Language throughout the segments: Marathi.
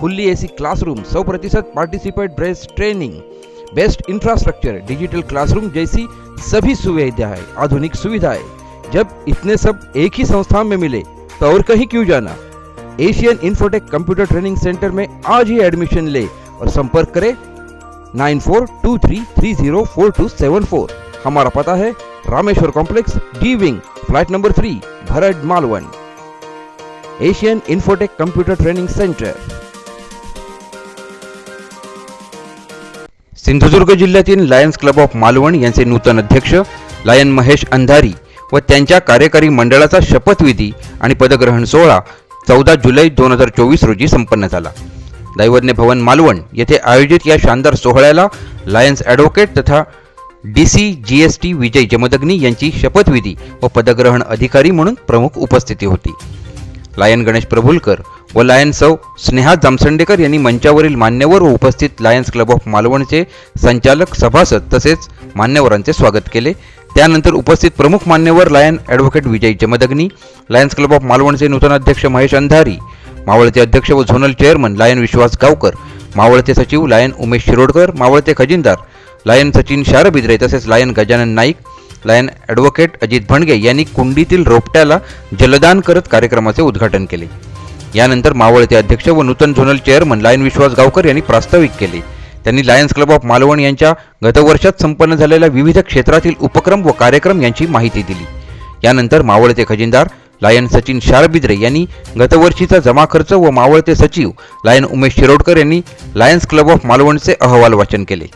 fully AC classroom सौ प्रतिशत participate based training best infrastructure digital classroom जैसी सभी सुविधाएँ, आधुनिक सुविधाएँ। जब इतने सब एक ही संस्थान में मिले तो और कहीं क्यों जाना? Asian Infotech computer training centre में आज ही एडमिशन ले और संपर्क करें नाइन हमारा पता है Rameshwar complex D wing flat number three Bharat Malvan. Asian Infotech computer training centre Sindhudurg जिल्ह्यातील लायन्स क्लब ऑफ मालवण यांचे नूतन अध्यक्ष लायन महेश अंधारी व त्यांच्या कार्यकारी मंडळाचा शपथविधी आणि पदग्रहण सोहळा चौदा जुलै दोन हजार चोवीस रोजी संपन्न झाला. दैवज्ञ भवन मालवण येथे आयोजित या शानदार सोहळ्याला लायन्स ॲडव्होकेट तथा D C G S T Vijay Jamdagni यांची शपथविधी व पदग्रहण अधिकारी म्हणून प्रमुख उपस्थिती होती. लायन गणेश प्रभुलकर व लायन सौ स्नेहा जामसंडेकर यांनी मंचावरील मान्यवर व उपस्थित लायन्स क्लब ऑफ मालवणचे संचालक सभासद तसेच मान्यवरांचे स्वागत केले. त्यानंतर उपस्थित प्रमुख मान्यवर lion advocate Vijay Jamadagni lions club of मालवणचे नूतन अध्यक्ष महेश अंधारी मावळते अध्यक्ष व zonal chairman lion Vishwas Gavkar मावळते सचिव लायन उमेश शिरोडकर मावळते खजिनदार लायन सचिन शारबिद्रे तसेच lion Gajanan Naik lion advocate Ajit Bhange यांनी कुंडीतील रोपट्याला जलदान करत कार्यक्रमाचे उद्घाटन केले. यानंतर मावळते अध्यक्ष व नूतन zonal chairman lion Vishwas Gavkar यांनी प्रास्ताविक केले. त्यांनी लायन्स क्लब ऑफ मालवण यांच्या गतवर्षात संपन्न झालेल्या विविध क्षेत्रातील उपक्रम व कार्यक्रम यांची माहिती दिली. यानंतर मावळते खजिनदार लायन सचिन शारबिद्रे यांनी गतवर्षीचा जमा खर्च व मावळते सचिव लायन उमेश शिरोडकर यांनी लायन्स क्लब ऑफ मालवणचे अहवाल वाचन केले.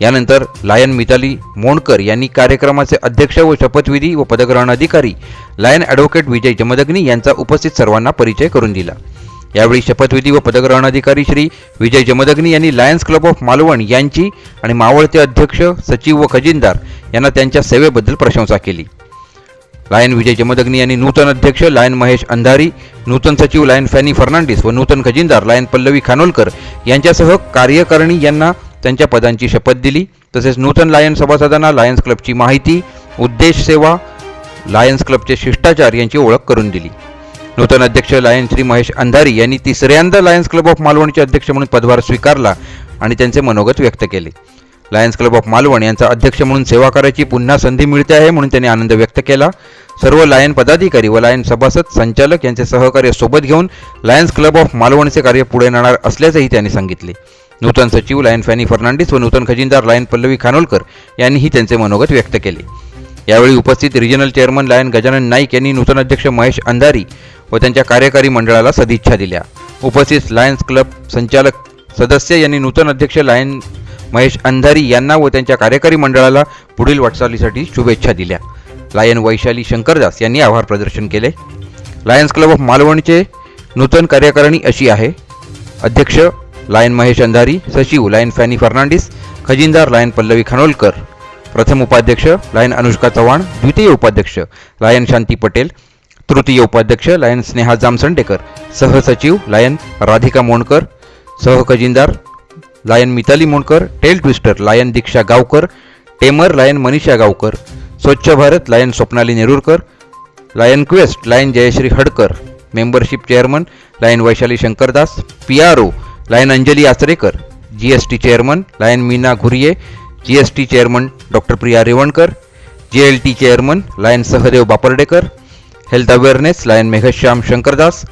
यानंतर लायन मिताली मोणकर यांनी कार्यक्रमाचे अध्यक्ष व शपथविधी व पदग्रहण अधिकारी लायन ॲडव्होकेट विजय जमदग्नी यांचा उपस्थित सर्वांना परिचय करून दिला. यावेळी शपथविधी व पदग्रहण अधिकारी श्री विजय जमदग्नी यांनी लायन्स क्लब ऑफ मालवण यांची आणि मावळते अध्यक्ष सचिव व खजिनदार यांना त्यांच्या सेवेबद्दल प्रशंसा केली. लायन विजय जमदग्नी यांनी नूतन अध्यक्ष लायन महेश अंधारी नूतन सचिव लायन फॅनी फर्नांडिस व नूतन खजिनदार लायन पल्लवी खानोलकर यांच्यासह कार्यकारिणी यांना त्यांच्या पदांची शपथ दिली. तसेच नूतन लायन सभासदांना लायन्स क्लबची माहिती उद्देश सेवा लायन्स क्लबचे शिष्टाचार यांची ओळख करून दिली. नूतन अध्यक्ष लायन श्री महेश अंधारी यांनी तिसऱ्यांदा लायन्स क्लब ऑफ मालवणचे अध्यक्ष म्हणून पदभार स्वीकारला आणि त्यांचे मनोगत व्यक्त केले. लायन्स क्लब ऑफ मालवण यांचा अध्यक्ष म्हणून सेवा करायची पुन्हा संधी मिळते आहे म्हणून त्यांनी आनंद व्यक्त केला. सर्व लायन पदाधिकारी व लायन सभासद संचालक यांचे सहकार्य सोबत घेऊन लायन्स क्लब ऑफ मालवणचे कार्य पुढे नेणार असल्याचंही त्यांनी सांगितले. नूतन सचिव लायन फॅनी फर्नांडिस व नूतन खजिनदार लायन पल्लवी खानोलकर यांनीही त्यांचे मनोगत व्यक्त केले. यावेळी उपस्थित regional chairman lion Gajanan Naik यांनी नूतन अध्यक्ष महेश अंधारी व त्यांच्या कार्यकारी मंडळाला सदिच्छा दिल्या. उपस्थित लायन्स क्लब संचालक सदस्य यांनी नूतन अध्यक्ष लायन महेश अंधारी यांना व त्यांच्या कार्यकारी मंडळाला पुढील वाटचालीसाठी शुभेच्छा दिल्या. लायन वैशाली शंकरदास यांनी आभार प्रदर्शन केले. लायन्स क्लब ऑफ मालवणचे नूतन कार्यकारिणी अशी आहे. अध्यक्ष लायन महेश अंधारी सचिव लायन फॅनी फर्नांडिस खजिनदार लायन पल्लवी खानोलकर. प्रथम उपाध्यक्ष लायन अनुष्का चव्हाण द्वितीय उपाध्यक्ष लायन शांती पटेल तृतीय उपाध्यक्ष लायन स्नेहा जामसंडेकर सहसचिव lion Radhika Monkar सहखजिनदार lion Mitali Monkar tail twister lion Diksha Gavkar tamer lion Manisha Gavkar Swachh Bharat lion Swapnali Nerurkar lion quest lion Jayashree Hadkar membership chairman lion Vaishali Shankardas P R O lion Anjali Achrekar G S T chairman lion Meena Ghuriye G S T chairman doctor Priya Revankar J L T chairman lion Sahadev Bapardekar health awareness lion Meghshyam Shankardas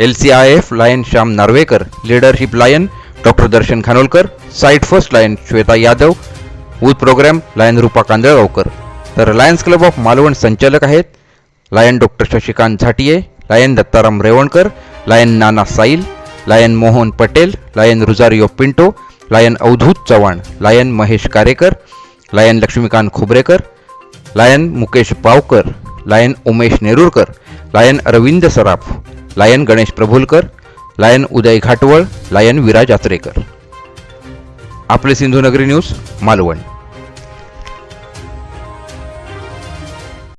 L C I F lion Shyam Narvekar leadership lion doctor Darshan Khanolkar sight first lion Shweta Yadav ऊद program lion Rupa Kandalgaonkar. तर लायन्स क्लब ऑफ मालवण संचालक आहेत lion doctor Shashikant Zatiye lion Dattaram Revankar lion Nana Sail lion Mohan Patel lion Rosario Pinto lion Avdhut Chavan lion Mahesh Karekar lion Laxmikant Khobrekar lion Mukesh Pavkar lion Umesh Nerurkar lion Arvind Saraf lion Ganesh Prabhulkar lion Uday Ghatwal lion Viraj Acharekar. आपले सिंधुनगरी न्यूज मालवण.